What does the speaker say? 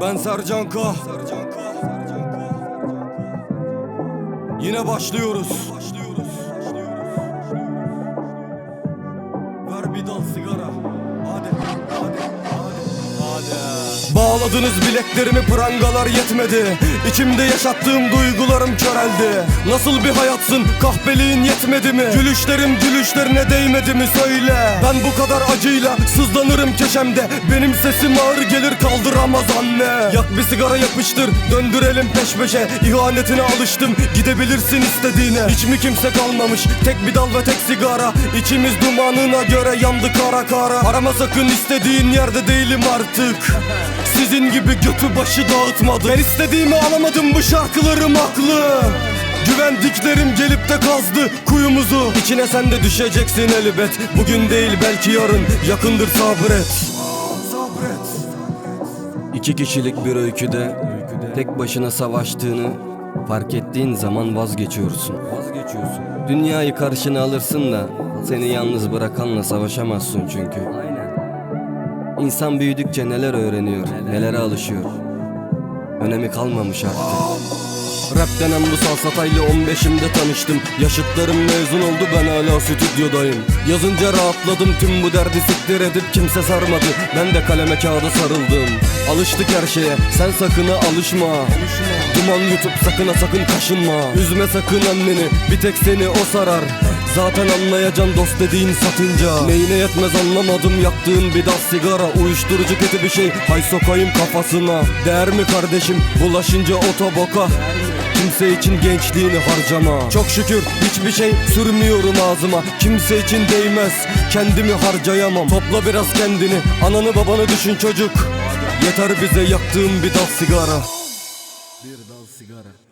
Ben Sercan K. Yine başlıyoruz. Ver bir dal sigara. Hadi, hadi, hadi, hadi. Bağladınız bileklerimi prangalar yetmedi. İçimde yaşattığım duygularım köreldi. Nasıl bir hayatsın kahpeliğin yetmedi mi? Gülüşlerim gülüşlerine değmedi mi? Söyle. Ben bu kadar acıyla sızlanırım köşemde Benim sesim ağır gelir kaldıramaz anne. Yak bir sigara yapıştır döndürelim peş peşe. İhanetine alıştım gidebilirsin istediğine. Hiç mi kimse kalmamış tek bir dal ve tek sigara? İçimiz dumanına göre yandı kara kara. Arama sakın istediğin yerde değilim artık sizin gibi götü başı dağıtmadı Ben istediğimi alamadım bu şarkılarım haklı Güvendiklerim gelip de kazdı kuyumuzu İçine sen de düşeceksin elbet Bugün değil belki yarın yakındır sabret İki kişilik bir öyküde tek başına savaştığını fark ettiğin zaman vazgeçiyorsun. Vazgeçiyorsun. Dünyayı karşına alırsın da seni yalnız bırakanla savaşamazsın çünkü. İnsan büyüdükçe neler öğreniyor, nelere alışıyor. Önemi kalmamış artık. Rap denen bu salsatayla 15'imde tanıştım. Yaşıtlarım mezun oldu ben hala stüdyodayım. Yazınca rahatladım tüm bu derdi siktir edip kimse sarmadı. Ben de kaleme kağıda sarıldım. Alıştık her şeye sen sakın ha alışma. Duman yutup sakın ha sakın kaşınma. Üzme sakın anneni bir tek seni o sarar Zaten anlayacaksın dost dediğin satınca Neyine yetmez anlamadım yaktığın bir dal sigara. Uyuşturucu kötü bir şey hay sokayım kafasına. Değer mi kardeşim? Bulaşınca otoboka. Kimse için gençliğini harcama. Çok şükür hiçbir şey sürmüyorum ağzıma. Kimse için değmez kendimi harcayamam. Topla biraz kendini ananı babanı düşün çocuk. Yeter bize yaktığın bir dal sigara. Bir dal sigara